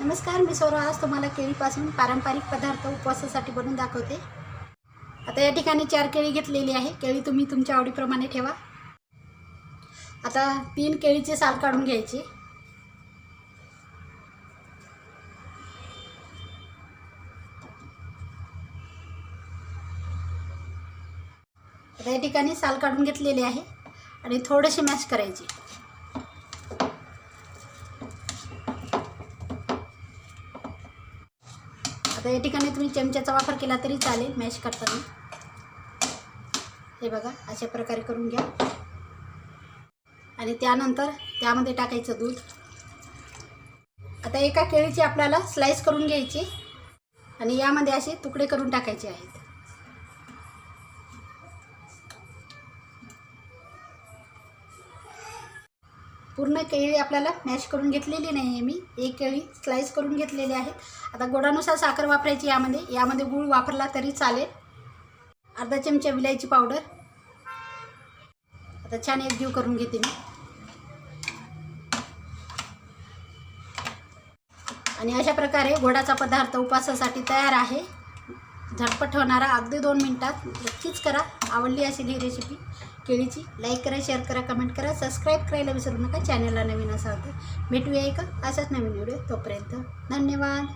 नमस्कार मी सौरव. आज तुम्हाला केळीपासून पारंपरिक पदार्थ उपवासासाठी बनवून दाखवते. आता या ठिकाणी चार केळी घेतलेली आहे. केळी तुम्ही तुमच्या आवडीप्रमाणे ठेवा. आता तीन केळीचे साल काढून घ्यायचे. आता या ठिकाणी साल काढून घेतलेली आहे आणि थोडेसे मॅश करायची. आता या ठिकाणी तुम्ही चमच्याचा वापर केला तरी चालेल मॅश करताना. हे बघा अशा प्रकारे करून घ्या. आणि त्यानंतर त्यामध्ये टाकायचं दूध. आता एका केळीची आपल्याला स्लाईस करून घ्यायची. आणि यामध्ये असे तुकडे करून टाकायचे आहेत. पूर्ण केळी आपल्याला मॅश करून घेतलेली नाही आहे मी. एक केळी स्लाईस करून घेतलेली आहे. आता गोडानुसार साखर वापरायची यामध्ये. यामध्ये गूळ वापरला तरी चालेल. अर्धा चमचा विलायची पावडर. आता छान एकजीव करून घेते मी. आणि अशा प्रकारे गोडाचा पदार्थ उपवासासाठी तयार आहे. झटपट होणारा अगदी दोन मिनटात. नक्कीच करा. आवडली असेल ही रेसिपी केळीची. लाईक करा शेअर करा कमेंट करा. सबस्क्राईब करायला विसरू नका. चॅनलला नवीन असा होते भेटूया एका असाच नवीन व्हिडिओ तोपर्यंत. धन्यवाद.